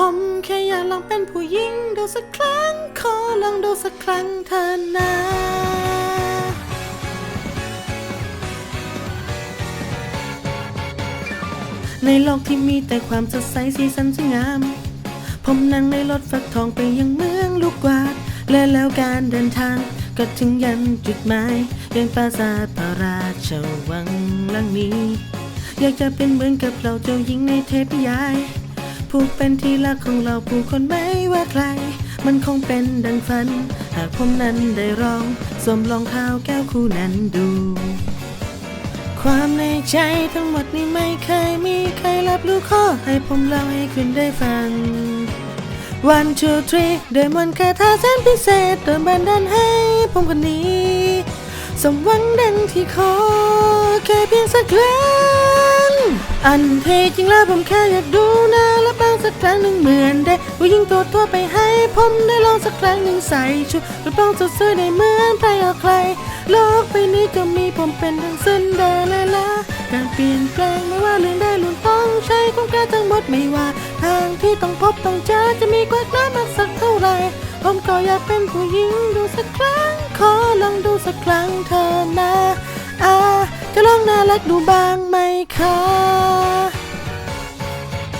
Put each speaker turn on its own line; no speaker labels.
ผมแค่อยากลองเป็นผู้หญิงดูสักครั้ง ขอลองดูสักครั้งเธอนะในโลกที่มีแต่ความสดใสสีสันสวยงาม ผมนั่งในรถฟักทองไปยังเมืองลูกกวาด และแล้วการเดินทางก็ถึงยันจุดหมายยังปราสาทพระราชวังหลังนี้ อยากจะเป็นเหมือนกับเราเจ้าหญิงในเทพนิยาย ผู้เป็นที่รักของเราผู้คนไม่ว่าใคร มันคงเป็นดังฝัน หากผมนั้นได้ลองสวมรองเท้าแก้วคู่นั้นดู ความในใจทั้งหมดนี้ไม่เคยมีใครรับรู้ข้อให้ผมเล่าให้คุณได้ฟัง One two three โดยมนต์คาถาแสนพิเศษโดนบันดาลให้ผมคนนี้ สมหวังดังที่ขอแค่เพียงสักครั้ง อันเทจริงแล้วผมแค่อยากดูหน้าและบ้างสักครั้งหนึ่งเหมือนได้ผู้หญิงตัวทั่วไปให้ผมได้ลองสักครั้งหนึ่งใส่ชุดกระโปรงสดสวยได้เหมือนใครเอาใครโลกใบนี้ก็มีผมเป็นทั้งซินเดอเรลล่าการเปลี่ยนแปลงไม่ว่าเรื่องใดล้วนต้องใช้ความกล้าทั้งหมดไม่ว่า ทางที่ต้องพบต้องเจอจะมีกวากน้ำมากสักเท่าไหร่ผมก็อยากเป็นผู้หญิงดูสักครั้ง ขอลองดูสักครั้งเธอนะอาจะลองน่ารักดูบ้างไหมคะ